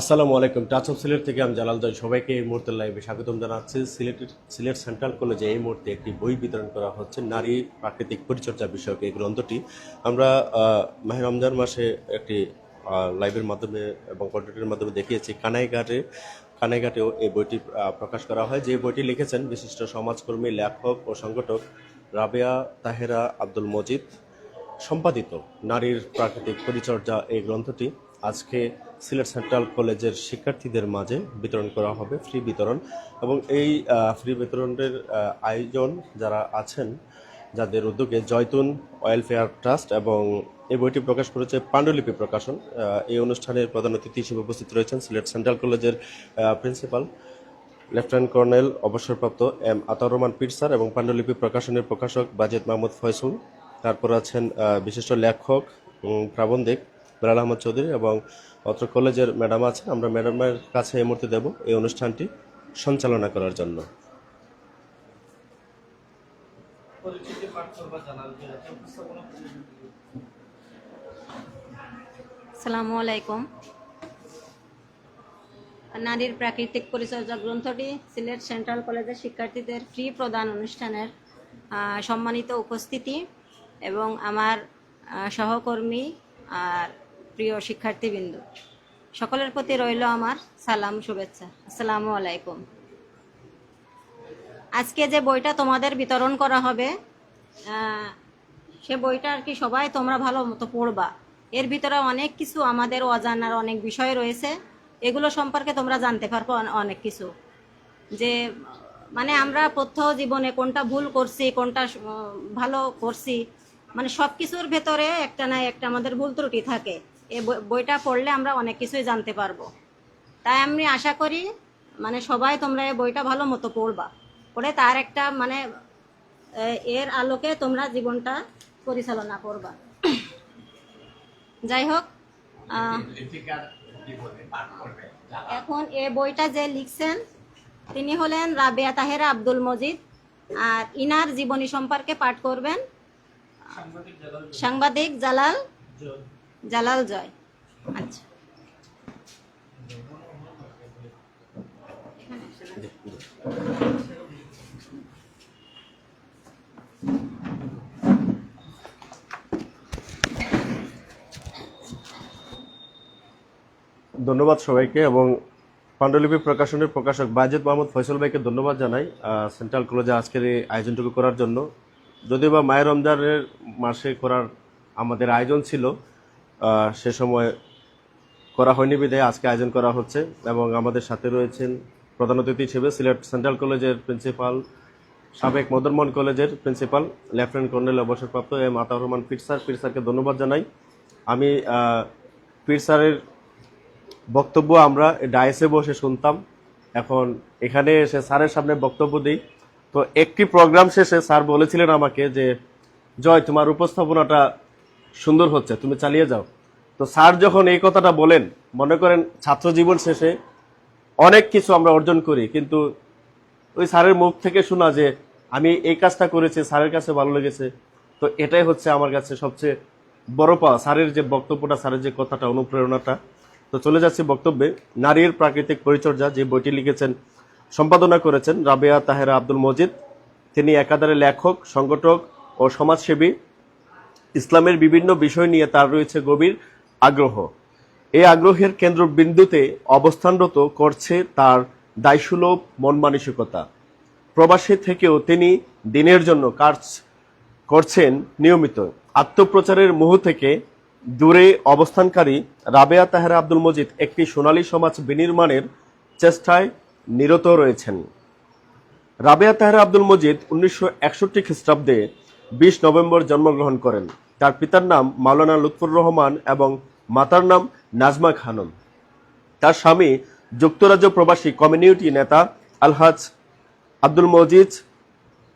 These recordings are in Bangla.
আসসালামু আলাইকুম। টাচ অফ সিলেট থেকে আমি জালাল জয় সবাইকে এই মুহূর্তে লাইভে স্বাগতম জানাচ্ছি। সিলেটের সিলেট সেন্ট্রাল কলেজে এই মুহূর্তে একটি বই বিতরণ করা হচ্ছে। নারী প্রাকৃতিক পরিচর্যা বিষয়ক এই গ্রন্থটি। আমরা মাহে রমজান মাসে একটি লাইভের মাধ্যমে এবং কন্টেন্টের মাধ্যমে দেখিয়েছি। কানাইঘাটে, কানাইঘাটেও এই বইটি প্রকাশ করা হয়। যে বইটি লিখেছেন বিশিষ্ট সমাজকর্মী, লেখক ও সংগঠক রাবেয়া তাহেরা আব্দুল মজিদ। সম্পাদিত নারীর প্রাকৃতিক পরিচর্যা এই গ্রন্থটি। আজকে সিলেট সেন্ট্রাল কলেজের শিক্ষার্থীদের মাঝে বিতরণ করা হবে, ফ্রি বিতরণ। এবং এই ফ্রি বিতরণের আয়োজন যারা আছেন, যাদের উদ্যোগে জয়তুন ওয়েলফেয়ার ট্রাস্ট এবং এই বইটি প্রকাশ করেছে পাণ্ডুলিপি প্রকাশন এই অনুষ্ঠানের প্রধান অতিথি হিসেবে উপস্থিত রয়েছেন সিলেট সেন্ট্রাল কলেজের প্রিন্সিপাল লেফটেন্যান্ট কর্নেল, অবসরপ্রাপ্ত এম আতাউর রহমান পীর স্যার এবং পাণ্ডুলিপি প্রকাশনের প্রকাশক বাজেদ মাহমুদ ফয়সুল। তারপর আছেন বিশিষ্ট লেখক প্রাবন্ধিক বেলাল আহমদ চৌধুরী এবং অত্র কলেজের ম্যাডাম আছে আমরা ম্যাডামের কাছে এই মুহূর্তে দেব এই অনুষ্ঠানটি সঞ্চালনা করার জন্য। আসসালামু আলাইকুম। নারীর প্রাকৃতিক পরিচর্যা গ্রন্থটি সিলেট সেন্ট্রাল কলেজের শিক্ষার্থীদের ফ্রি প্রদান অনুষ্ঠানের সম্মানিত উপস্থিতি এবং আমার সহকর্মী আর প্রিয় শিক্ষার্থীবৃন্দ, সকলের প্রতি রইল আমার সালাম, শুভেচ্ছা। আসসালামু আলাইকুম। আজকে যে বইটা তোমাদের বিতরণ করা হবে সে বইটা আর কি সবাই তোমরা ভালো মতো পড়বা। এর ভিতরে অনেক কিছু আমাদের অজানার অনেক বিষয় রয়েছে। এগুলো সম্পর্কে তোমরা জানতে পারব অনেক কিছু। যে মানে আমরা প্রত্যহ জীবনে কোনটা ভুল করছি, কোনটা ভালো করছি মানে সব কিছুর ভেতরে একটা না একটা আমাদের ভুল ত্রুটি থাকে। বই- বইটা পড়লে আমরা অনেক কিছুই জানতে পারব। তাই আমি আশা করি মানে সবাই তোমরা এই বইটা ভালো মতো পড়বা। পড়ে তার একটা মানে এর আলোকে তোমরা জীবনটা পরিচালনা করবা। যাই হোক এখন এ বইটা যে লিখছেন, তিনি হলেন রাবেয়া তাহেরা আব্দুল মজিদ, আর ইনার জীবনী সম্পর্কে পাঠ করবেন। সাংবাদিক জালাল। জালাল জয়। আচ্ছা। ধন্যবাদ সবাইকে এবং পাণ্ডুলিপি প্রকাশনের প্রকাশক বাজেদ মাহমুদ ফয়সল ভাইকে ধন্যবাদ জানাই সেন্ট্রাল কলেজে আজকের এই আয়োজনটুকু করার জন্য। যদিও বা মায়ের রমজানের মাসে করার আমাদের আয়োজন ছিল সে সময় করা হয়নি বিদায় আজকে আয়োজন করা হচ্ছে এবং আমাদের সাথে রয়েছেন প্রধান অতিথি হিসেবে সিলেট সেন্ট্রাল কলেজের প্রিন্সিপাল সাবেক মদনমোহন কলেজের প্রিন্সিপাল লেফটেন্যান্ট কর্নেল অবসরপ্রাপ্ত এম আতাউর রহমান পীর স্যার। ধন্যবাদ জানাই। আমি পীর স্যারের বক্তব্য আমরা ডায়েসে বসে শুনতাম। এখন এখানে এসে স্যারের সামনে বক্তব্য দিই। তো একটি প্রোগ্রাম শেষে স্যার বলেছিলেন আমাকে যে, জয়, তোমার উপস্থাপনাটা সুন্দর হচ্ছে, তুমি চালিয়ে যাও। তো স্যার যখন এই কথাটা বলেন, মনে করেন ছাত্র জীবন শেষে অনেক কিছু আমরা অর্জন করি, কিন্তু ওই স্যারের মুখ থেকে শোনা যে আমি এই কাজটা করেছি, স্যারের কাছে ভালো লেগেছে, তো এটাই হচ্ছে আমার কাছে সবচেয়ে বড় পাওয়া। স্যারের যে বক্তব্যটা, স্যারের যে কথাটা, অনুপ্রেরণাটা। তো চলে যাচ্ছি বক্তব্যে। নারীর প্রাকৃতিক পরিচর্যা, যে বইটি লিখেছেন, সম্পাদনা করেছেন রাবেয়া তাহেরা আব্দুল মজিদ। তিনি একাধারে লেখক, সংগঠক ও সমাজসেবী। ইসলামের বিভিন্ন বিষয় নিয়ে তার রয়েছে গভীর আগ্রহ। এই আগ্রহের কেন্দ্রবিন্দুতে অবস্থানরত করছে তার দায়সুলভ মন মানসিকতা প্রবাসী থেকেও তিনি দিনের জন্য কাজ করছেন নিয়মিত। আত্মপ্রচারের মুহ থেকে দূরে অবস্থানকারী রাবেয়া তাহেরা আব্দুল মজিদ একটি সোনালী সমাজ বিনির্মাণের চেষ্টায় নিরত রয়েছেন। রাবেয়া তাহেরা আব্দুল মজিদ উনিশশো একষট্টি খ্রিস্টাব্দে বিশ নভেম্বর জন্মগ্রহণ করেন। তার পিতার নাম মাওলানা লুৎফুর রহমান এবং মাতার নাম নাজমা খানম। তার স্বামী যুক্তরাজ্য প্রবাসী কমিউনিটি নেতা আলহাজ আব্দুল মজিদ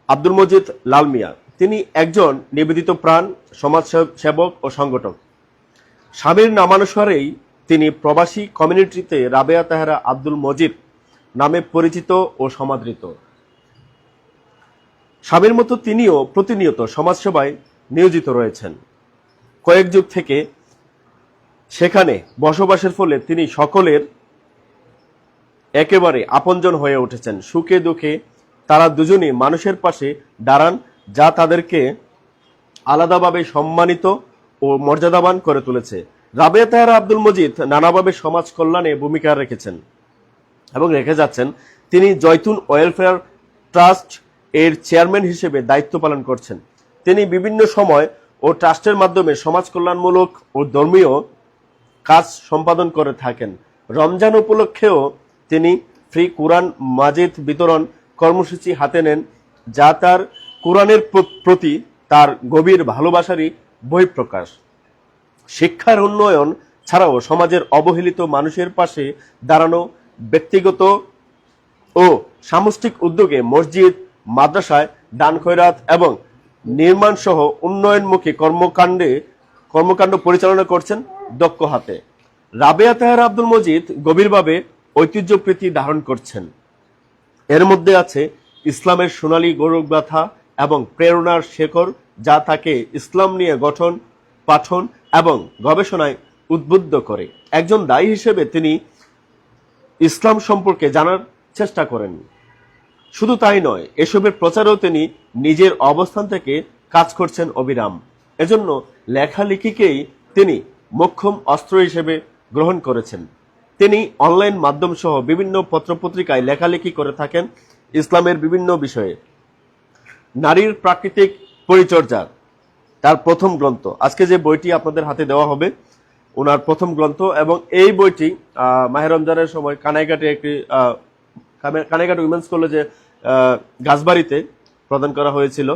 আব্দুল মজিদ লাল মিয়া তিনি একজন নিবেদিত প্রাণ সমাজ সেবক ও সংগঠক। স্বামীর নামানুসারেই তিনি প্রবাসী কমিউনিটিতে রাবেয়া তাহেরা আব্দুল মজিদ নামে পরিচিত ও সমাদৃত। স্বামীর মতো তিনিও প্রতিনিয়ত সমাজসেবায় নিয়োজিত রয়েছেন। কয়েক যুগ থেকে সেখানে বসবাসের ফলে তিনি সকলের একেবারে আপনজন হয়ে উঠেছেন। সুখে দুঃখে তারা দুজনই মানুষের পাশে দাঁড়ান যা তাদেরকে আলাদাভাবে সম্মানিত ও মর্যাদাবান করে তুলেছে। রাবেয়া তাহেরা আব্দুল মজিদ নানাভাবে সমাজ কল্যাণে ভূমিকা রেখেছেন এবং রেখে যাচ্ছেন। তিনি জয়তুন ওয়েলফেয়ার ট্রাস্ট এর চেয়ারম্যান হিসেবে দায়িত্ব পালন করছেন। তিনি বিভিন্ন সময় ও ট্রাস্টের মাধ্যমে সমাজ কল্যাণমূলক ও ধর্মীয় কাজ সম্পাদন করে থাকেন। রমজান উপলক্ষেও তিনি ফ্রি কোরআন মাজিদ বিতরণ কর্মসূচি হাতে নেন, যা তার কোরআনের প্রতি তার গভীর ভালোবাসারই বহিঃপ্রকাশ। শিক্ষার উন্নয়ন ছাড়াও সমাজের অবহেলিত মানুষের পাশে দাঁড়ানো ব্যক্তিগত ও সামষ্টিক উদ্যোগে মসজিদ, মাদ্রাসায় দান খৈরাত এবং নির্মাণ সহ উন্নয়নমুখী কর্মকাণ্ডে, কর্মকাণ্ড পরিচালনা করছেন দক্ষ হাতে। রাবেয়া তাহের আব্দুল মজিদ গভীরভাবে ঐতিহ্যপ্রীতি ধারণ করছেন। এর মধ্যে আছে ইসলামের সোনালী গৌরবগাথা এবং প্রেরণার শেখর, যা তাকে ইসলাম নিয়ে গঠন, পাঠন এবং গবেষণায় উদ্বুদ্ধ করে। একজন দায়ী হিসেবে তিনি ইসলাম সম্পর্কে জানার চেষ্টা করেন। শুধু তাই নয় এসবের প্রচারেও তিনি নিজের অবস্থান থেকে কাজ করছেন অবিরাম। এজন্য লেখালেখিকেই তিনি মোক্ষম অস্ত্র হিসেবে গ্রহণ করেছেন। তিনি অনলাইন মাধ্যম সহ বিভিন্ন পত্রপত্রিকায় লেখালেখি করে থাকেন ইসলামের বিভিন্ন বিষয়ে। নারীর প্রাকৃতিক পরিচর্যা তার প্রথম গ্রন্থ। আজকে যে বইটি আপনাদের হাতে দেওয়া হবে ওনার প্রথম গ্রন্থ এবং এই বইটি আহ, মাহে রমজানের সময় কানাইঘাটে একটি কানাইঘাট উইমেন্স কলেজে গাছবাড়িতে প্রদান করা হয়েছিল।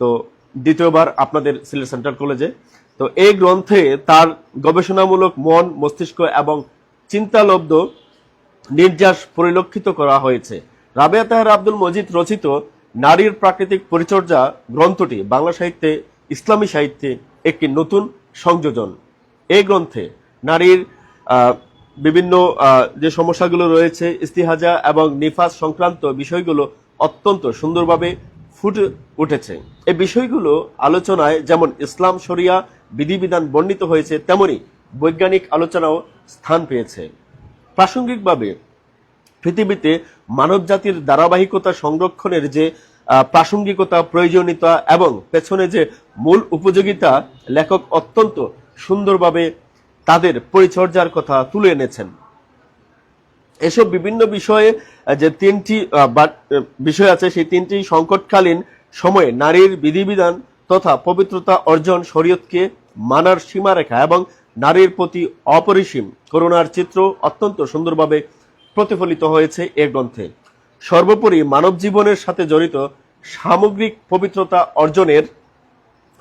তো দ্বিতীয়বার আপনাদের সিলেট সেন্ট্রাল কলেজে। তো এই গ্রন্থে তার গবেষণামূলক মন, মস্তিষ্ক এবং চিন্তালব্ধ নির্যাস পরিলক্ষিত করা হয়েছে। রাবেয়া তাহার আব্দুল মজিদ রচিত নারীর প্রাকৃতিক পরিচর্যা গ্রন্থটি বাংলা সাহিত্যে, ইসলামী সাহিত্যে একটি নতুন সংযোজন। এই গ্রন্থে নারীর বিভিন্ন যে সমস্যাগুলো রয়েছে, ইস্তিহাজা এবং নিফাস সংক্রান্ত বিষয়গুলো অত্যন্ত সুন্দরভাবে ফুটে উঠেছে। এই বিষয়গুলো আলোচনায় যেমন ইসলাম, শরিয়া, বিধিবিধান বর্ণিত হয়েছে, তেমনি বৈজ্ঞানিক আলোচনাও স্থান পেয়েছে। প্রাসঙ্গিকভাবে, পৃথিবীতে মানব জাতির ধারাবাহিকতা সংরক্ষণের যে প্রাসঙ্গিকতা, প্রয়োজনীয়তা এবং পেছনে যে মূল উপযোগিতা, লেখক অত্যন্ত সুন্দরভাবে তাদের পরিচর্যার কথা তুলে এনেছেন। এসব বিভিন্ন বিষয়ে, যে তিনটি বিষয় আছে, সেই তিনটি সংকটকালীন সময়ে নারীর বিধিবিধান তথা পবিত্রতা অর্জন শরীয়তকে মানার সীমারেখা এবং নারীর প্রতি অপরিসীম করুণার চিত্র অত্যন্ত সুন্দরভাবে প্রতিফলিত হয়েছে এ গ্রন্থে। সর্বোপরি মানব জীবনের সাথে জড়িত সামগ্রিক পবিত্রতা অর্জনের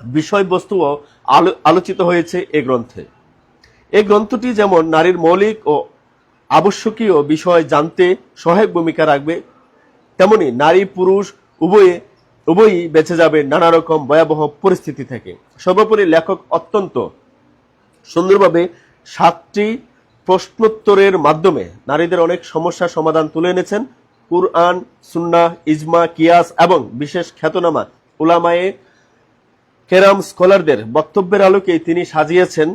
বিষয়বস্তুও আলো- আলোচিত হয়েছে এ গ্রন্থে। এই গ্রন্থটি যেমন নারীর মৌলিক ও আবশ্যকীয় বিষয় জানতে সহায়ক ভূমিকা রাখবে, তেমনি নারী, পুরুষ উভয়ে, উভয়ই বেঁচে যাবে নানা রকম ভয়াবহ পরিস্থিতি থেকে। সর্বোপরি লেখক অত্যন্ত সুন্দরভাবে সাতটি প্রশ্নোত্তরের মাধ্যমে নারীদের অনেক সমস্যার সমাধান তুলে এনেছেন। কুরআন সুন্না ইজমা, কিয়াস এবং বিশেষ খ্যাতনামা উলামায়ে কেরাম স্কলারদের বক্তব্যের আলোকে তিনি সাজিয়েছেন।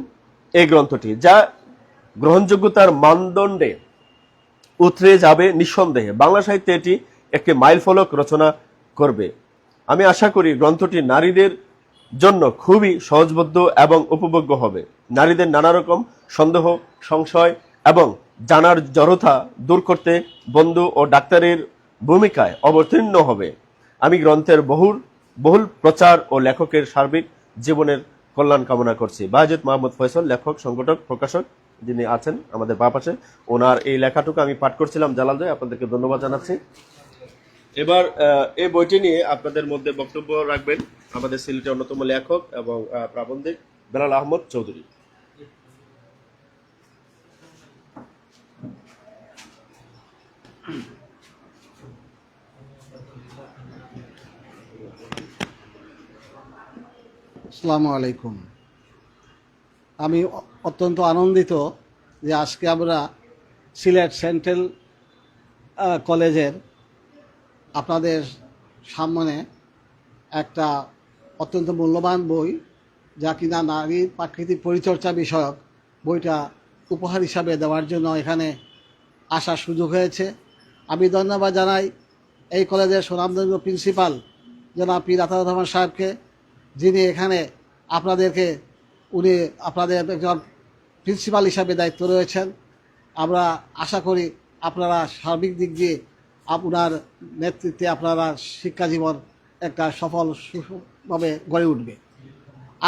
এই গ্রন্থটি, যা গ্রহণযোগ্যতার মানদণ্ডে উতরে যাবে নিঃসন্দেহে। বাংলা সাহিত্যে এটি একটি মাইলফলক রচনা করবে। আমি আশা করি গ্রন্থটি নারীদের জন্য খুবই সহজবোধ্য এবং উপভোগ্য হবে। নারীদের নানা রকম সন্দেহ, সংশয় এবং জানার জড়তা দূর করতে বন্ধু ও ডাক্তারের ভূমিকায় অবতীর্ণ হবে। আমি গ্রন্থের বহুল বহুল প্রচার ও লেখকের সার্বিক জীবনের কল্যাণ কামনা করছি। বাজেদ মাহমুদ ফয়সল, লেখক, সংগঠক, প্রকাশক যিনি আছেন আমাদের বা পাশে, ওনার এই লেখাটুকু আমি পাঠ করছিলাম। জালাল ভাই, আপনাদেরকে ধন্যবাদ জানাচ্ছি। এবার এই বইটি নিয়ে আপনাদের মধ্যে বক্তব্য রাখবেন আমাদের সিলেটের অন্যতম লেখক এবং প্রাবন্ধিক বেলাল আহমদ চৌধুরী। আসসালামু আলাইকুম। আমি অত্যন্ত আনন্দিত যে আজকে আমরা সিলেট সেন্ট্রাল কলেজের আপনাদের সামনে একটা অত্যন্ত মূল্যবান বই, যা কিনা নারীর প্রাকৃতিক পরিচর্যা বিষয়ক বইটা উপহার হিসাবে দেওয়ার জন্য এখানে আসার সুযোগ হয়েছে। আমি ধন্যবাদ জানাই এই কলেজের সুনামধন্য প্রিন্সিপাল জনাব পীর আতাউর রহমান সাহেবকে। যিনি এখানে আপনাদেরকে, উনি আপনাদের একজন প্রিন্সিপাল হিসাবে দায়িত্ব রয়েছেন। আমরা আশা করি আপনারা সার্বিক দিক দিয়ে আপনার নেতৃত্বে আপনারা শিক্ষা জীবন একটা সফল সুভাবে গড়ে উঠবে।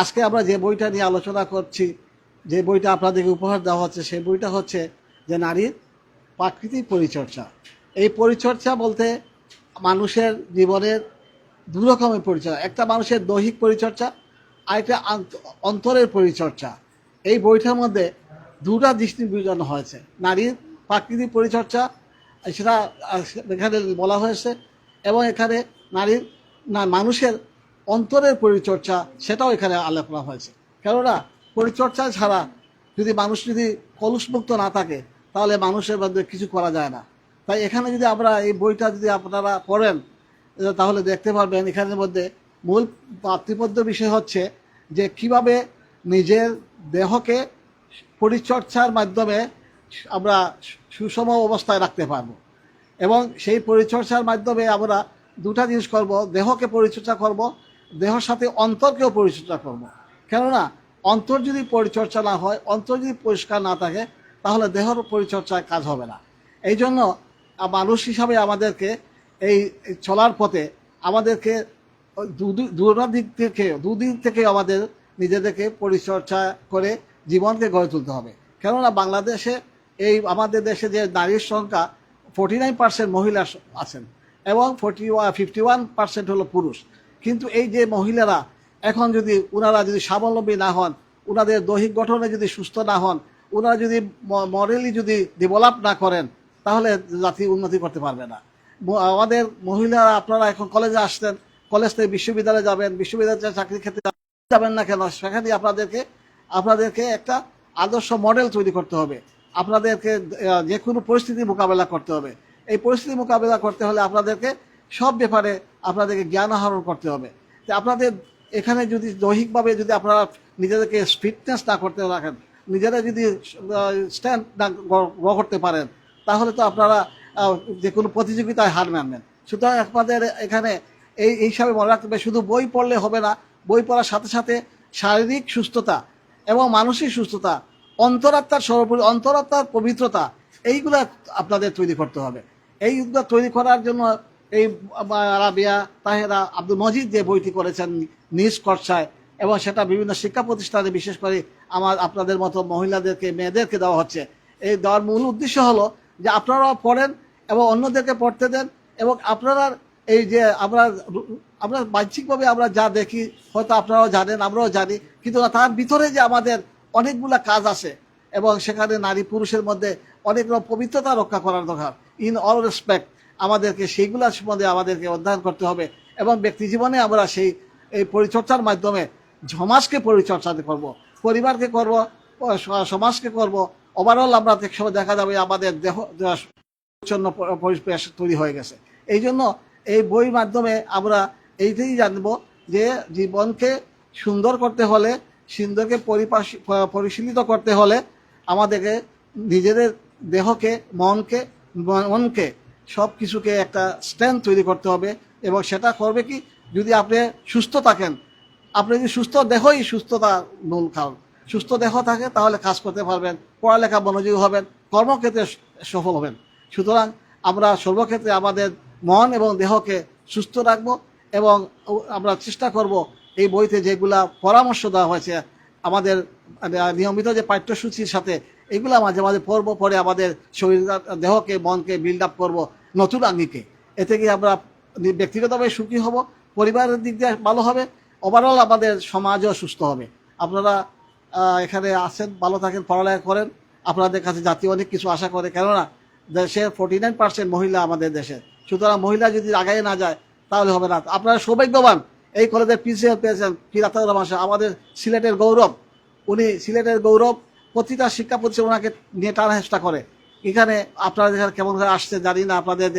আজকে আমরা যে বইটা নিয়ে আলোচনা করছি, যে বইটা আপনাদেরকে উপহার দেওয়া হচ্ছে, সেই বইটা হচ্ছে যে নারীর প্রাকৃতিক পরিচর্যা। এই পরিচর্যা বলতে মানুষের জীবনের দু রকমের পরিচর্যা একটা মানুষের দৈহিক পরিচর্যা আর একটা অন্তরের পরিচর্যা। এই বইটার মধ্যে দুটা দৃষ্টি বিবেচনা হয়েছে। নারীর প্রাকৃতিক পরিচর্যা সেটা এখানে বলা হয়েছে, এবং এখানে নারীর, না, মানুষের অন্তরের পরিচর্যা, সেটাও এখানে আলোচনা হয়েছে। কেননা, পরিচর্যা ছাড়া যদি মানুষ যদি কলুষমুক্ত না থাকে, তাহলে মানুষের মধ্যে কিছু করা যায় না। তাই এখানে যদি আমরা এই বইটা যদি আপনারা পড়েন তাহলে দেখতে পারবেন এখানের মধ্যে মূল পাতৃপদ্য বিষয় হচ্ছে যে কীভাবে নিজের দেহকে পরিচর্যার মাধ্যমে আমরা সুষম অবস্থায় রাখতে পারব। এবং সেই পরিচর্যার মাধ্যমে আমরা দুটা জিনিস করব, দেহকে পরিচর্যা করব, দেহর সাথে অন্তরকেও পরিচর্যা করব। কেননা অন্তর যদি পরিচর্যা না হয়, অন্তর যদি পরিষ্কার না থাকে, তাহলে দেহর পরিচর্যায় কাজ হবে না। এই জন্য মানুষ হিসাবে আমাদেরকে এই চলার পথে আমাদেরকে দু- দুটা দিক থেকে দুদিক থেকে আমাদের নিজেদেরকে পরিচর্যা করে জীবনকে গড়ে তুলতে হবে। কেননা বাংলাদেশে এই, আমাদের দেশে যে নারীর সংখ্যা ফোর্টি নাইন পার্সেন্ট মহিলা আছেন এবং ফোর্টি ফিফটি ওয়ান পার্সেন্ট হলো পুরুষ। কিন্তু এই যে মহিলারা এখন যদি ওনারা যদি স্বাবলম্বী না হন ওনাদের দৈহিক গঠনে যদি সুস্থ না হন ওনারা যদি মরেলি যদি ডেভেলপ না করেন, তাহলে জাতি উন্নতি করতে পারবে না। আমাদের মহিলারা আপনারা এখন কলেজে আসতেন কলেজ থেকে বিশ্ববিদ্যালয়ে যাবেন, বিশ্ববিদ্যালয়ে চাকরি ক্ষেত্রে যাবেন না কেন, সেখানে আপনাদেরকে আপনাদেরকে একটা আদর্শ মডেল তৈরি করতে হবে। আপনাদেরকে যে কোনো পরিস্থিতি মোকাবেলা করতে হবে। এই পরিস্থিতি মোকাবেলা করতে হলে আপনাদেরকে সব ব্যাপারে আপনাদেরকে জ্ঞান আহরণ করতে হবে। তো আপনাদের এখানে যদি দৈহিকভাবে যদি আপনারা নিজেদেরকে ফিটনেস না করতে রাখেন, নিজেরা যদি স্ট্যান্ড না করতে পারেন, তাহলে তো আপনারা যে কোনো প্রতিযোগিতায় হার মানবেন। সুতরাং আপনাদের এখানে এই হিসাবে মনে রাখতে হবে, শুধু বই পড়লে হবে না, বই পড়ার সাথে সাথে শারীরিক সুস্থতা এবং মানসিক সুস্থতা, অন্তরাত্মার সর্বোপরি, অন্তরাত্মার পবিত্রতা, এইগুলা আপনাদের তৈরি করতে হবে। এইগুলো তৈরি করার জন্য এই রাবিয়া তাহেরা আব্দুল মজিদ যে বইটি করেছেন নিজ খরচায় এবং সেটা বিভিন্ন শিক্ষা প্রতিষ্ঠানে বিশেষ করে আমার আপনাদের মতো মহিলাদেরকে, মেয়েদেরকে দেওয়া হচ্ছে। এই দেওয়ার মূল উদ্দেশ্য হলো যে আপনারাও পড়েন এবং অন্যদেরকে পড়তে দেন এবং আপনারা এই যে আমরা আমরা বাহ্যিকভাবে আমরা যা দেখি, হয়তো আপনারাও জানেন, আমরাও জানি, কিন্তু তার ভিতরে যে আমাদের অনেকগুলা কাজ আছে এবং সেখানে নারী পুরুষের মধ্যে অনেক রকম পবিত্রতা রক্ষা করার দরকার। ইন অল রেসপেক্ট আমাদেরকে সেইগুলা সম্বন্ধে আমাদেরকে অধ্যয়ন করতে হবে এবং ব্যক্তি জীবনে আমরা সেই, এই পরিচর্যার মাধ্যমে সমাজকে পরিচর্যা করব, পরিবারকে করব সমাজকে করব। ওভারঅল আমরা এক সময় দেখা যাবে আমাদের দেহ পরিচ্ছন্ন পরিবেশ তৈরি হয়ে গেছে। এই জন্য এই বইয়ের মাধ্যমে আমরা এইটাই জানব যে জীবনকে সুন্দর করতে হলে সুন্দরকে পরিপাশ- পরিশীলিত করতে হলে আমাদেরকে নিজেদের দেহকে, মনকে মনকে সব কিছুকে একটা স্ট্যান্ড তৈরি করতে হবে এবং সেটা করবে কি? যদি আপনি সুস্থ থাকেন, আপনি যদি সুস্থ দেহই সুস্থতা মূল কারণ সুস্থ দেহ থাকে তাহলে কাজ করতে পারবেন, পড়ালেখা মনোযোগী হবেন, কর্মক্ষেত্রে সফল হবেন। সুতরাং আমরা সর্বক্ষেত্রে আমাদের মন এবং দেহকে সুস্থ রাখব এবং আমরা চেষ্টা করব এই বইতে যেগুলা পরামর্শ দেওয়া হয়েছে, আমাদের নিয়মিত যে পাঠ্যসূচির সাথে, এগুলা মাঝে মাঝে পড়ব পরে আমাদের শরীর, দেহকে, মনকে বিল্ড আপ করব নতুন আঙ্গিকে। এতে কি আমরা ব্যক্তিগতভাবে সুখী হব, পরিবারের দিক দিয়ে ভালো হবে ওভারঅল আমাদের সমাজও সুস্থ হবে। আপনারা এখানে আসেন ভালো থাকেন, পড়ালেখা করেন। আপনাদের কাছে জাতি অনেক কিছু আশা করে, কেননা দেশের ফোর্টি নাইন পার্সেন্ট মহিলা আমাদের দেশে। সুতরাং মহিলা যদি আগায় না যায় তাহলে হবে না। আপনারা সৌভাগ্যবান এই কলেজের প্রিন্সিপাল পেয়েছেন ফিরাতুর সাহেব, আমাদের সিলেটের গৌরব। উনি সিলেটের গৌরব প্রতিটা শিক্ষা প্রতিষ্ঠান ওনাকে নিয়ে টানা চেষ্টা করে। এখানে আপনারা এখানে কেমন আসছে জানি না আপনাদের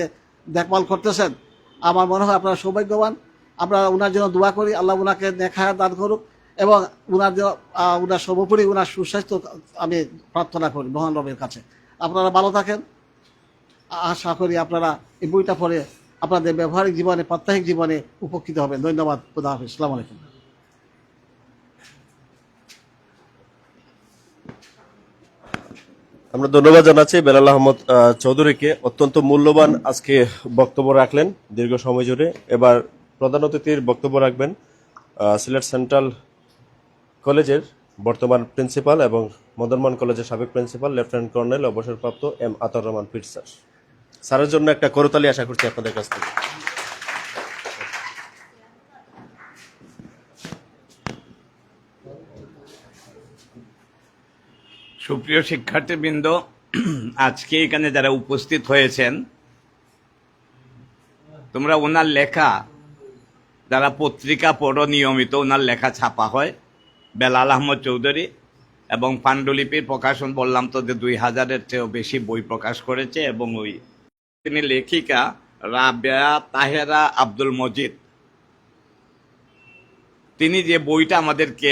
দেখভাল করতেছেন। আমার মনে হয় আপনারা সৌভাগ্যবান। আমরা ওনার জন্য দোয়া করি আল্লাহ ওনাকে দেখা দান করুক এবং ওনার জন্য ওনার সর্বোপরি ওনার সুস্বাস্থ্য আমি প্রার্থনা করি মহান রবের কাছে। আপনারা ভালো থাকেন। আশা করি আপনারা এই বইটা পড়ে আপনাদের ব্যবহারিক জীবনে, প্রাত্যহিক জীবনে উপকৃত হবেন। ধন্যবাদ। খুদা হাফিজ। সালাম আলাইকুম। আমরা ধন্যবাদ জানাচ্ছি বেলাল আহমদ চৌধুরীকে। অত্যন্ত মূল্যবান আজকে বক্তব্য রাখলেন দীর্ঘ সময় জুড়ে। এবার প্রধান অতিথির বক্তব্য রাখবেন সিলেট সেন্ট্রাল কলেজের বর্তমান প্রিন্সিপাল এবং মদনমান কলেজের সাবেক প্রিন্সিপাল, লেফটেন্যান্ট কর্নেল, অবসরপ্রাপ্ত এম আতর রহমান পিট স্যার। স্যারের জন্য একটা করতালি আশা করছি আপনাদের কাছ থেকে। সুপ্রিয় শিক্ষার্থীবৃন্দ, আজকে এখানে যারা উপস্থিত হয়েছেন, তোমরা ওনার লেখা, যারা পত্রিকা পড়ো নিয়মিত, ওনার লেখা ছাপা হয়। বেলাল আহমদ চৌধুরী এবং পাণ্ডুলিপির প্রকাশন বললাম তো যে দুই হাজারের চেয়েও বেশি বই প্রকাশ করেছে এবং ওই তিনি লেখিকা রাবেয়া তাহেরা আব্দুল মজিদ। তিনি যে বইটা আমাদেরকে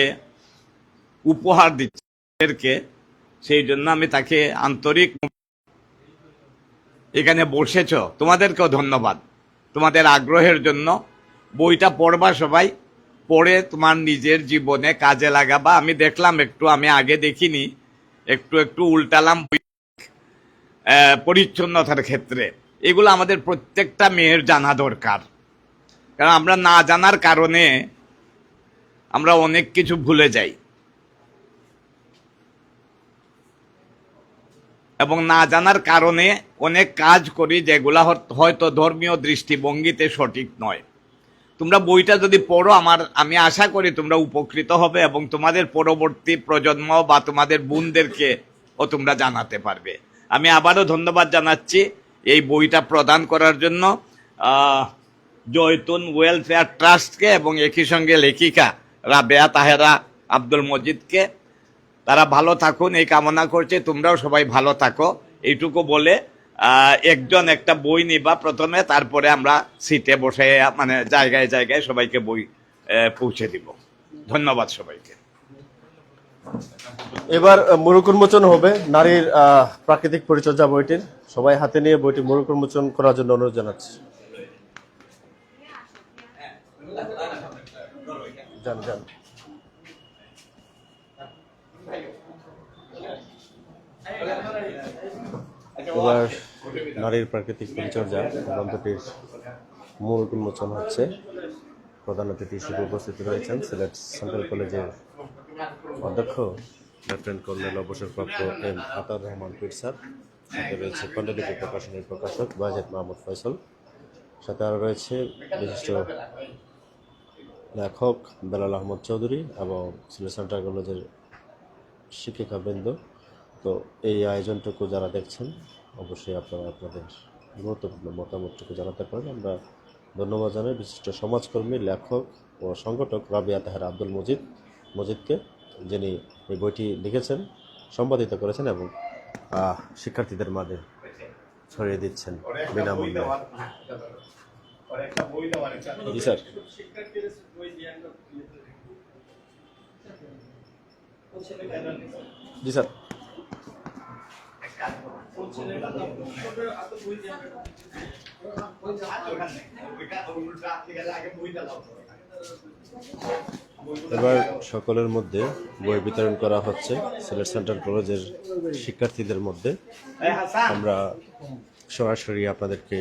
উপহার দিচ্ছে সেই জন্য আমি তাকে আন্তরিক এখানে বসেছ। তোমাদেরকেও ধন্যবাদ। তোমাদের আগ্রহের জন্য বইটা পড়বা সবাই, পড়ে তোমার নিজের জীবনে কাজে লাগাবা। আমি দেখলাম একটু, আমি আগে দেখিনি, একটু একটু উল্টালাম পরিচ্ছন্নতার ক্ষেত্রে। এগুলো আমাদের প্রত্যেকটা মেয়ের জানা দরকার। কারণ আমরা না জানার কারণে আমরা অনেক কিছু ভুলে যাই। এবং না জানার কারণে অনেক কাজ করি যেগুলা হয়তো ধর্মীয় দৃষ্টিভঙ্গিতে সঠিক নয়। তোমরা বইটা যদি পড়ো, আমার, আমি আশা করি তোমরা উপকৃত হবে এবং তোমাদের পরবর্তী প্রজন্ম বা তোমাদের বোনদেরকে ও তোমরা জানাতে পারবে। আমি আবারও ধন্যবাদ জানাচ্ছি। এই বইটা প্রদান করার জন্য জয়তুন ওয়েলফেয়ার ট্রাস্টকে এবং একই সঙ্গে লেখিকা রাবেয়া তাহেরা আব্দুল মজিদকে। তারা ভালো থাকুন, এই কামনা করছে, তোমরাও সবাই ভালো থাকো, এইটুকু বলে একজন একটা বই নিবা প্রথমে, তারপরে আমরা সিটে বসে মানে জায়গায় জায়গায় সবাইকে বই পৌঁছে দিব। ধন্যবাদ সবাইকে। এবার উন্মোচন হবে। নারীর প্রাকৃতিক পরিচর্যা বইটির। সবাই হাতে নিয়ে বইটি উন্মোচন করার জন্য অনুরোধ জানাচ্ছি। এবার নারীর প্রাকৃতিক পরিচর্যা গ্রন্থটির মূল উন্মোচন হচ্ছে। প্রধান অতিথি হিসেবে উপস্থিত রয়েছেন সিলেট সেন্ট্রাল কলেজের অধ্যক্ষ লেফটেন্যান্ট কর্নেল অবসরপ্রাপ্ত এম আতার রহমান পীর স্যার, সাথে রয়েছে পাণ্ডুলিপি প্রকাশনের প্রকাশক বাজেদ মাহমুদ ফয়সল, সাথে আরও রয়েছে বিশিষ্ট লেখক বেলাল আহমদ চৌধুরী এবং সিলেট সেন্ট্রাল কলেজের শিক্ষিকাবৃন্দ তো এই আয়োজনটুকু যারা দেখছেন, অবশ্যই আপনারা আপনাদের গুরুত্বপূর্ণ মতামতটুকু জানাতে পারেন। আমরা ধন্যবাদ জানাই বিশিষ্ট সমাজকর্মী, লেখক ও সংগঠক রাবিয়া তাহের আব্দুল মজিদ, মজিদকে যিনি এই বইটি লিখেছেন, সম্পাদিত করেছেন এবং শিক্ষার্থীদের মাঝে ছড়িয়ে দিচ্ছেন বিনামূল্যে। জি, স্যার। জি, স্যার। এবার সকলের মধ্যে বই বিতরণ করা হচ্ছে, সিলেট সেন্ট্রাল কলেজের শিক্ষার্থীদের মধ্যে। আমরা সরাসরি আপনাদেরকে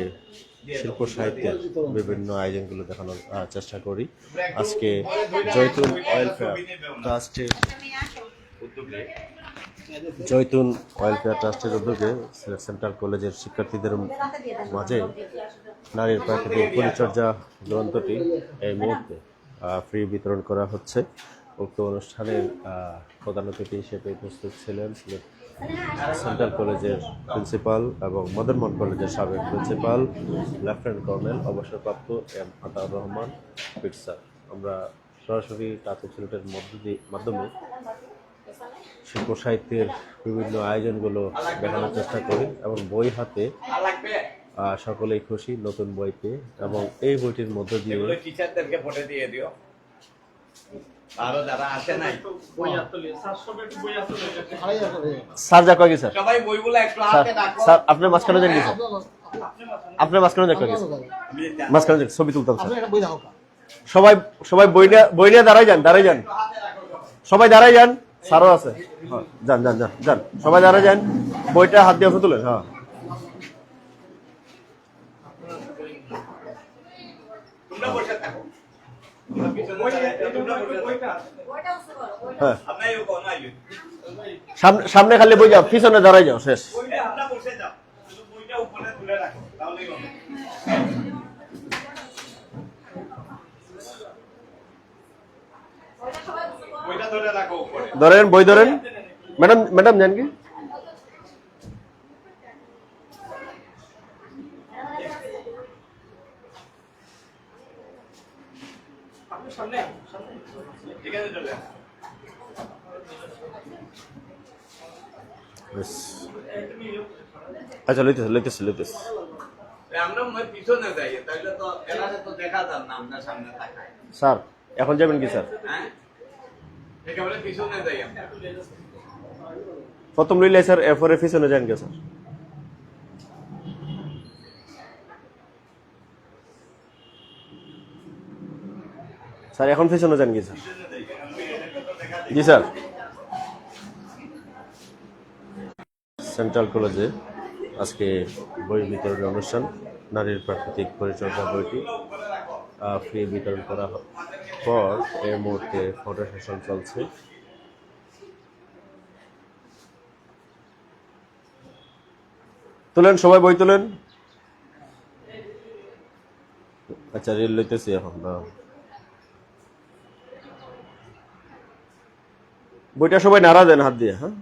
শিল্প সাহিত্যের বিভিন্ন আয়োজনগুলো দেখানোর চেষ্টা করি। আজকে জয়তুন ওয়েলফেয়ার ট্রাস্টের জয়তুন ওয়েলফেয়ার ট্রাস্টের উদ্যোগে সিলেট সেন্ট্রাল কলেজের শিক্ষার্থীদের মাঝে নারীর প্রাকৃতিক পরিচর্যা গ্রন্থটি এই মুহূর্তে ফ্রি বিতরণ করা হচ্ছে। উক্ত অনুষ্ঠানের প্রধান অতিথি হিসেবে উপস্থিত ছিলেন সিলেট সেন্ট্রাল কলেজের প্রিন্সিপাল এবং মদনমোহন কলেজের সাবেক প্রিন্সিপাল, লেফটেন্যান্ট কর্নেল, অবসরপ্রাপ্ত এম আতাউর রহমান, পিট আমরা সরাসরি টাকু সিলেটের মধ্য দিয়ে মাধ্যমে শিল্প সাহিত্যের বিভিন্ন আয়োজনগুলো দেখানোর চেষ্টা করি এবং বই হাতে সকলেই খুশি নতুন বই পেয়ে এবং এই বইটির মধ্য দিয়ে টিচারদেরকে ভোটে দিয়ে দিও। আরও যারা আসে নাই। স্যার স্যার যা কয় স্যার? সবাই বইগুলো একটু হাতে রাখো। স্যার আপনি মাঝখানে যান স্যার? আপনি মাঝখানে যান মাঝখানে যান ছবি তুলতাম স্যার। আপনি একটা বই রাখো সবাই সবাই বই নিয়ে বই নিয়ে দাঁড়াই যান দাঁড়াই যান। সবাই দাঁড়াই যান। স্যারও আছে। হ্যাঁ, যান যান যান যান। সবাই দাঁড়াই যান বইটা হাত দিয়ে তুলেন হ্যাঁ। হ্যাঁ। সামনে খালি বই যাও পিছনে দাঁড়াই যাও শেষ। বইটা রাখো ধরে ধরেন বই ধরেন ম্যাডাম ম্যাডাম জান কি আপনি সামনে আসুন, সামনে ঠিক আছে চলে আসো। আচ্ছা লইতেছে লইতেছে লইতেছে এ আমরা মনে হয় পিছনে যাই তাহলে তো এলাকা তো দেখা যান না আমরা সামনে থাকায় স্যার এখন যাবেন কি স্যার প্রথম লইলে স্যার এরপরে পিছনে যান কে স্যার। স্যার, এখন পিছনে যান কি স্যার। জি, স্যার। সেন্ট্রাল কলেজে আজকে বই বিতরণের অনুষ্ঠান, নারীর প্রাকৃতিক পরিচর্যা বইটি ফ্রি বিতরণ করা হ- পর এই মুহূর্তে ফটো সেশন চলছে। তুলেন, সবাই বই তুলেন। আচ্ছা রেল লইতেছি এখন। বইটা সবাই নাড়া দেন, হাত দিয়ে হ্যাঁ?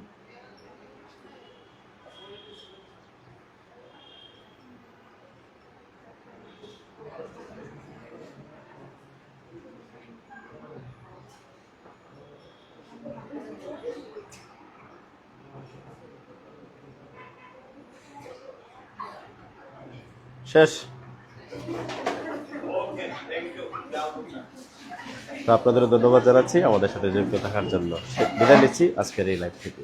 শেষ। তো আপনাদের ধন্যবাদ জানাচ্ছি আমাদের সাথে যুক্ত থাকার জন্য। বিদায় নিচ্ছি আজকের এই লাইভ থেকে।